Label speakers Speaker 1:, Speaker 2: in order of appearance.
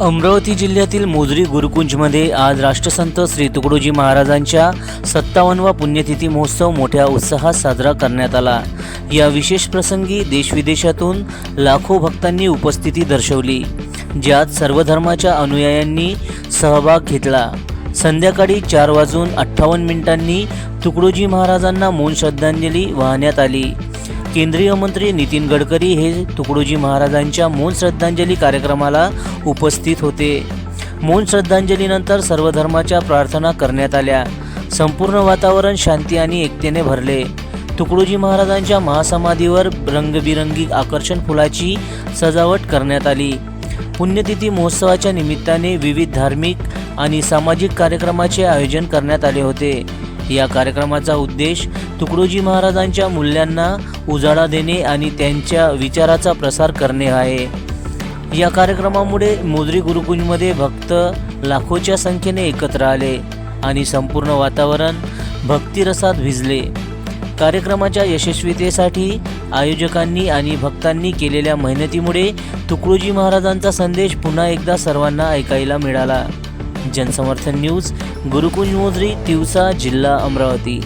Speaker 1: अमरावती जिल्ह्यातील मोजरी गुरुकुंजमध्ये आज राष्ट्रसंत श्री तुकडोजी महाराजांच्या सत्तावन्नवा पुण्यतिथी महोत्सव मोठ्या उत्साहात साजरा करण्यात आला. या विशेष प्रसंगी देशविदेशातून लाखो भक्तांनी उपस्थिती दर्शवली ज्यात सर्व धर्माच्या अनुयायांनी सहभाग घेतला. संध्याकाळी चार वाजून अठ्ठावन्न मिनिटांनी तुकडोजी महाराजांना मौन श्रद्धांजली वाहण्यात आली. केंद्रीय मंत्री नितीन गडकरी हे तुकडोजी महाराजांच्या मौन श्रद्धांजली कार्यक्रमाला उपस्थित होते. मौन श्रद्धांजलीनंतर सर्व धर्माच्या प्रार्थना करण्यात आल्या. संपूर्ण वातावरण शांती आणि एकतेने भरले. तुकडोजी महाराजांच्या महासमाधीवर रंगबिरंगी आकर्षण फुलाची सजावट करण्यात आली. पुण्यतिथी महोत्सवाच्या निमित्ताने विविध धार्मिक आणि सामाजिक कार्यक्रमाचे आयोजन करण्यात आले होते. या कार्यक्रमाचा उद्देश तुकडोजी महाराजांच्या मूल्यांना उजाळा देणे आणि त्यांच्या विचाराचा प्रसार करणे आहे. या कार्यक्रमामुळे मोजरी गुरुकुंजमध्ये भक्त लाखोच्या संख्येने एकत्र आले आणि संपूर्ण वातावरण भक्तिरसात भिजले. कार्यक्रमाच्या यशस्वीतेसाठी आयोजकांनी आणि भक्तांनी केलेल्या मेहनतीमुळे तुकडोजी महाराजांचा संदेश पुन्हा एकदा सर्वांना ऐकायला मिळाला. जनसमर्थन न्यूज़ गुरुकुल नोंदरी तिवसा जिला अमरावती।